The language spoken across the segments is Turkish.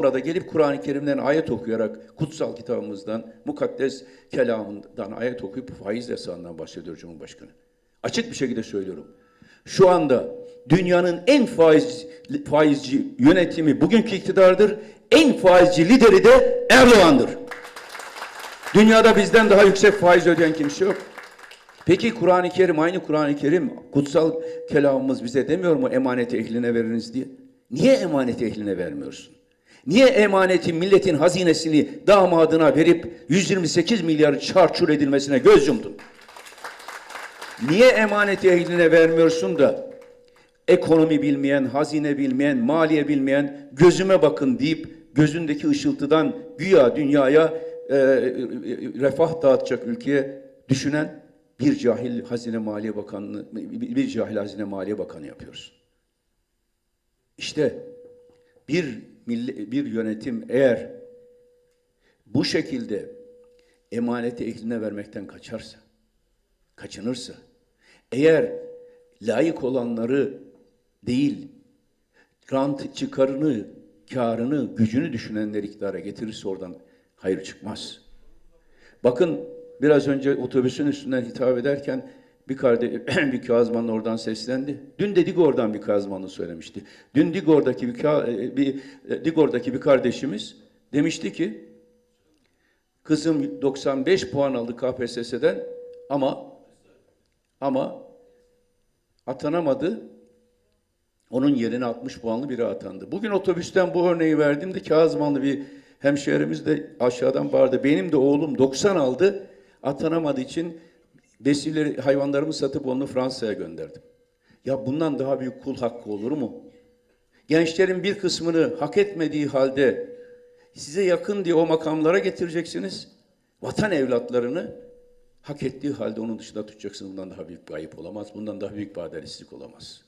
Burada gelip Kur'an-ı Kerim'den ayet okuyarak, kutsal kitabımızdan, mukaddes kelamından ayet okuyup faiz yasağından bahsediyor Cumhurbaşkanı. Açık bir şekilde söylüyorum. Şu anda dünyanın en faiz, faizci yönetimi bugünkü iktidardır. En faizci lideri de Erdoğan'dır. Dünyada bizden daha yüksek faiz ödeyen kimse yok. Peki Kur'an-ı Kerim, aynı Kur'an-ı Kerim, kutsal kelamımız bize demiyor mu emanet ehline veriniz diye? Niye emanet ehline vermiyorsun? Niye emaneti milletin hazinesini damadına verip 128 milyar çarçur edilmesine göz yumdun? Niye emaneti ehline vermiyorsun da ekonomi bilmeyen, hazine bilmeyen, maliye bilmeyen gözüme bakın deyip gözündeki ışıltıdan güya dünyaya e, refah dağıtacak ülkeye düşünen bir cahil Hazine Maliye Bakanı, bir cahil Hazine Maliye Bakanı yapıyoruz. İşte bir milli, bir yönetim eğer bu şekilde emaneti ehline vermekten kaçarsa, kaçınırsa, eğer layık olanları değil, rant çıkarını, karını, gücünü düşünenleri iktidara getirirse oradan hayır çıkmaz. Bakın biraz önce otobüsün üstünden hitap ederken bir kardeş, bir Kazmanlı oradan seslendi. Dün de Digor'dan bir Kazmanlı söylemişti. Dün Digor'daki bir, ka- bir Digor'daki bir kardeşimiz demişti ki kızım 95 puan aldı KPSS'den ama ama atanamadı. Onun yerine 60 puanlı biri atandı. Bugün otobüsten bu örneği verdiğimde Kazmanlı bir hemşehrimiz de aşağıdan bağırdı. Benim de oğlum 90 aldı. Atanamadığı için besileri, hayvanlarımı satıp onu Fransa'ya gönderdim. Ya bundan daha büyük kul hakkı olur mu? Gençlerin bir kısmını hak etmediği halde size yakın diye o makamlara getireceksiniz. Vatan evlatlarını hak ettiği halde onun dışında tutacaksınız. Bundan daha büyük bir ayıp olamaz. Bundan daha büyük bir adaletsizlik olamaz.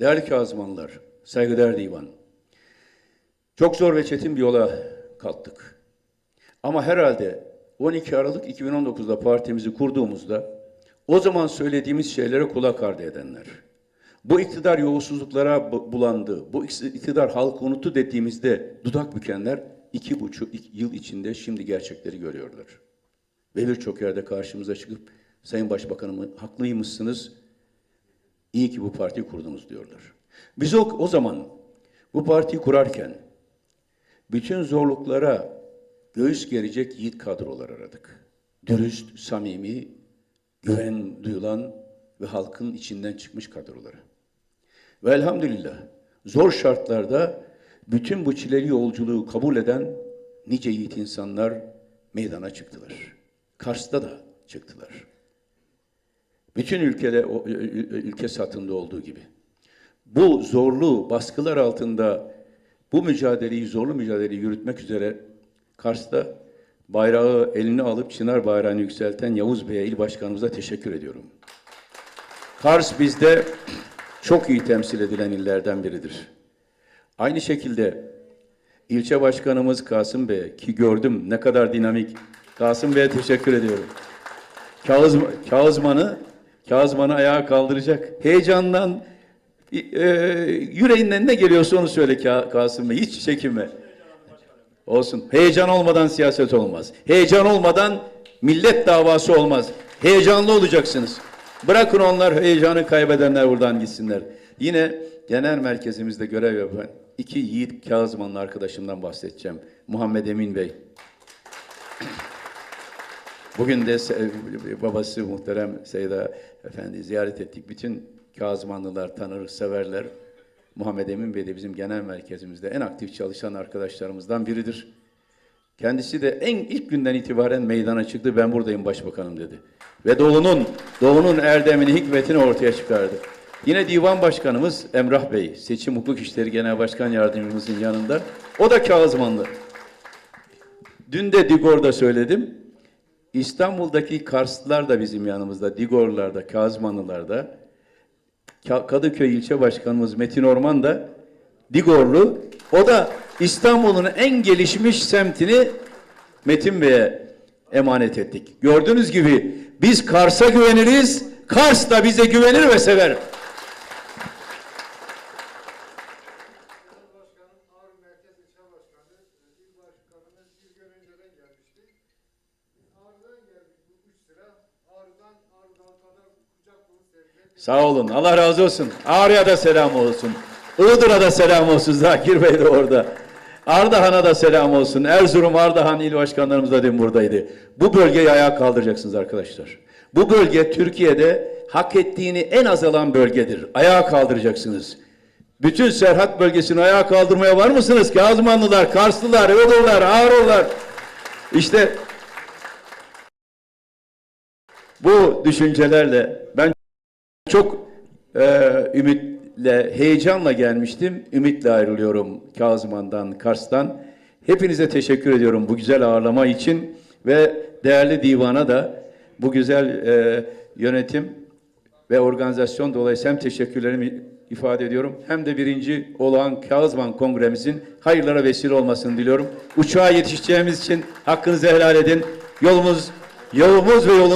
Değerli Kazmanlar, saygıdeğer divan. Çok zor ve çetin bir yola kalktık. Ama herhalde 12 Aralık 2019'da partimizi kurduğumuzda o zaman söylediğimiz şeylere kulak ardı edenler, bu iktidar yolsuzluklara bu- bulandı, bu iktidar halkı unuttu dediğimizde dudak bükenler iki buçuk yıl içinde şimdi gerçekleri görüyorlar. Ve birçok yerde karşımıza çıkıp Sayın Başbakanım haklıymışsınız, iyi ki bu partiyi kurdunuz diyorlar. Biz o, o zaman bu partiyi kurarken bütün zorluklara göğüs gerecek yiğit kadrolar aradık. Dürüst, samimi, güven duyulan ve halkın içinden çıkmış kadroları. Ve elhamdülillah zor şartlarda bütün bu çileli yolculuğu kabul eden nice yiğit insanlar meydana çıktılar. Kars'ta da çıktılar. Bütün ülkede ülke satında olduğu gibi. Bu zorlu baskılar altında bu mücadeleyi, zorlu mücadeleyi yürütmek üzere Kars'ta bayrağı eline alıp Çınar bayrağını yükselten Yavuz Bey'e, il başkanımıza teşekkür ediyorum. Kars bizde çok iyi temsil edilen illerden biridir. Aynı şekilde ilçe başkanımız Kasım Bey ki gördüm ne kadar dinamik. Kasım Bey'e teşekkür ediyorum. Kağız, Kağızman'ı Kağızman'ı ayağa kaldıracak. Heyecandan e, yüreğinden ne geliyorsa onu söyle Ka- Kasım Bey. Hiç çekinme. Olsun. Heyecan olmadan siyaset olmaz. Heyecan olmadan millet davası olmaz. Heyecanlı olacaksınız. Bırakın onlar heyecanı kaybedenler buradan gitsinler. Yine genel merkezimizde görev yapan iki yiğit Kazmanlı arkadaşımdan bahsedeceğim. Muhammed Emin Bey. Bugün de babası muhterem Seyda Efendi ziyaret ettik. Bütün Kazmanlılar tanır, severler. Muhammed Emin Bey de bizim genel merkezimizde en aktif çalışan arkadaşlarımızdan biridir. Kendisi de en ilk günden itibaren meydana çıktı. Ben buradayım başbakanım dedi. Ve Doğu'nun, Doğu'nun erdemini, hikmetini ortaya çıkardı. Yine divan başkanımız Emrah Bey, Seçim Hukuk İşleri Genel Başkan Yardımcımızın yanında. O da Kağızmanlı. Dün de Digor'da söyledim. İstanbul'daki Karslılar da bizim yanımızda, Digorlular Kazmanlılar da. Ka- Kadıköy ilçe başkanımız Metin Orman da Digorlu. O da İstanbul'un en gelişmiş semtini Metin Bey'e emanet ettik. Gördüğünüz gibi biz Kars'a güveniriz, Kars da bize güvenir ve sever. Sağ olun. Allah razı olsun. Ağrı'ya da selam olsun. Iğdır'a da selam olsun. Zakir Bey de orada. Ardahan'a da selam olsun. Erzurum, Ardahan il başkanlarımız da dün buradaydı. Bu bölgeyi ayağa kaldıracaksınız arkadaşlar. Bu bölge Türkiye'de hak ettiğini en az alan bölgedir. Ayağa kaldıracaksınız. Bütün Serhat bölgesini ayağa kaldırmaya var mısınız? Kazmanlılar, Karslılar, Iğdırlar, Ağrılar. İşte bu düşüncelerle ben çok e, ümitle, heyecanla gelmiştim. Ümitle ayrılıyorum Kazman'dan, Kars'tan. Hepinize teşekkür ediyorum bu güzel ağırlama için ve değerli divana da bu güzel e, yönetim ve organizasyon dolayısıyla hem teşekkürlerimi ifade ediyorum hem de birinci olan Kazman Kongremizin hayırlara vesile olmasını diliyorum. Uçağa yetişeceğimiz için hakkınızı helal edin. Yolumuz, yolumuz ve yolun